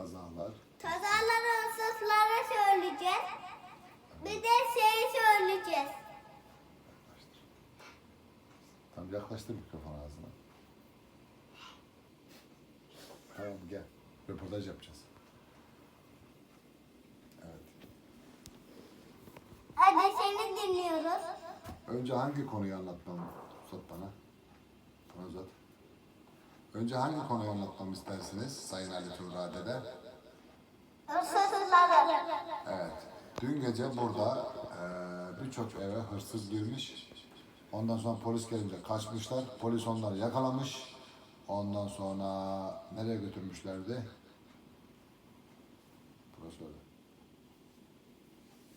kazalar. Kazaları hırsızlara söyleyeceğiz. Bir de şeyi söyleyeceğiz. Tam yaklaştır mikrofonu ağzına. Tamam gel. Röportaj yapacağız. Evet. Hadi seni dinliyoruz. Önce hangi konuyu anlatmamı uzat bana. Önce hangi konuyu anlatmamı istersiniz Sayın Ali Tuğra dede? Hırsızları. Evet. Dün gece burada eee, birçok eve hırsız girmiş. Ondan sonra polis gelince kaçmışlar. Polis onları yakalamış. Ondan sonra nereye götürmüşlerdi? Öyle.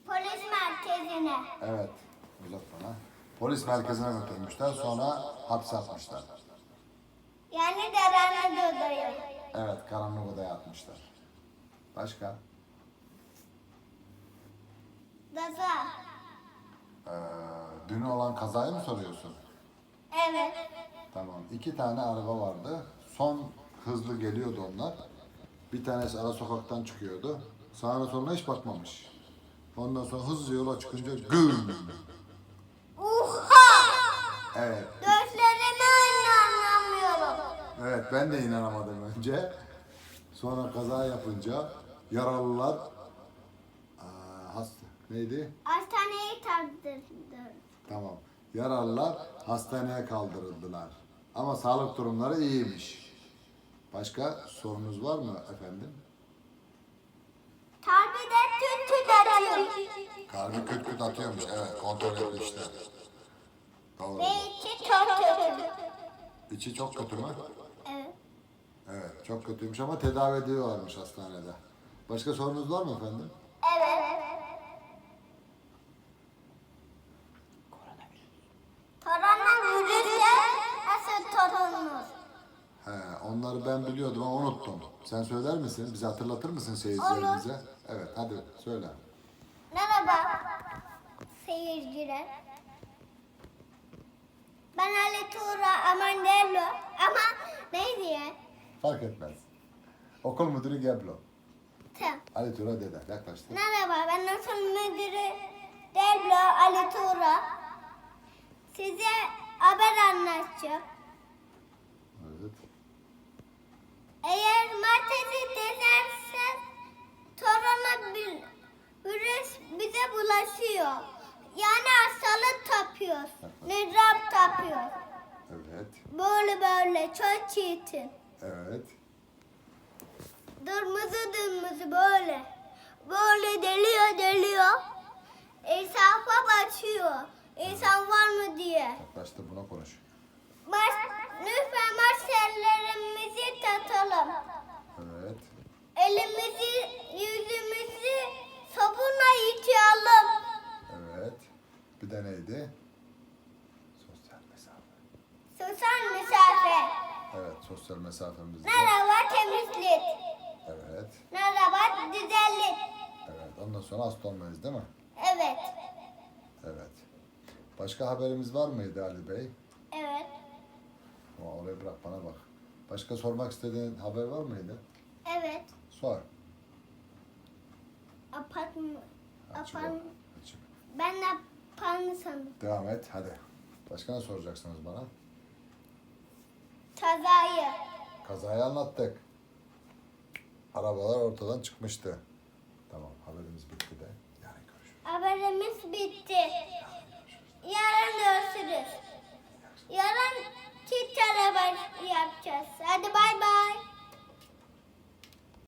Polis merkezine. Evet. Uzat bana. Polis merkezine götürmüşler. Sonra hapse atmışlar. Yani Deren'e odayı. Evet. Karanlık odaya atmışlar. Başka? Gaza. Eee dün olan kazayı mı soruyorsun? Evet. Tamam. İki tane araba vardı. Son hızlı geliyordu onlar. Bir tanesi ara sokaktan çıkıyordu. Sağına soluna hiç bakmamış. Ondan sonra hızlı yola çıkınca güm. Uha! Evet. Evet ben de inanamadım önce. Sonra kaza yapınca yaralılar aa, hasta neydi? Hastaneye kaldırdı. Tamam. Yaralılar hastaneye kaldırıldılar. Ama sağlık durumları iyiymiş. Başka sorunuz var mı efendim? Kalbide tüt tüt atıyor. Kalbi küt küt atıyormuş. Evet kontrol etmişler. Doğru. Ve içi çok kötü. İçi çok kötü mü? Çok kötüymüş ama tedavi ediyorlarmış hastanede. Başka sorunuz var mı efendim? Evet. Koronavirüse nasıl torununuz? He, onları ben biliyordum ama unuttum. Sen söyler misin? Bize hatırlatır mısın seyircilerimize? Evet hadi söyle. Merhaba seyirciler. Ben Ali Tuğra Amandello ama neydi ya? Fark etmez. Okul müdürü Geblo. Tamam. Ali Tura dede yaklaştı. Merhaba ben okul müdürü Dello Ali Tuğra. Size haber anlatacağım. Evet. Eğer martesi denerseniz virüs bize bulaşıyor. Yani hastalık tapıyor. Mikrop tapıyor. Evet. Böyle böyle çok çirkin. Evet. Dırmızı dırmızı böyle. Böyle deliyor deliyor. İnsafa başlıyor. İnsan var mı diye. Yaklaştı buna konuş. Mas lütfen maskelerimizi takalım. Evet. Elimizi, yüzümüzü sabunla yıkayalım. Evet. Bir de neydi? Sosyal mesafe. Sosyal mesafe. Evet sosyal mesafemizi. de- Merhaba temizlik. Evet. Merhaba güzellik. Evet. Ondan sonra hasta olmayız değil mi? Evet. Evet. Başka haberimiz var mıydı Ali Bey? Evet. Ama oraya bırak bana bak. Başka sormak istediğin haber var mıydı? Evet. Sor. Apartman. Açık. Ben apartman sandım. Devam et hadi. Başka ne soracaksınız bana? Kazayı. Kazayı anlattık. Arabalar ortadan çıkmıştı. Tamam haberimiz bitti de. Yani görüşürüz. Haberimiz bitti.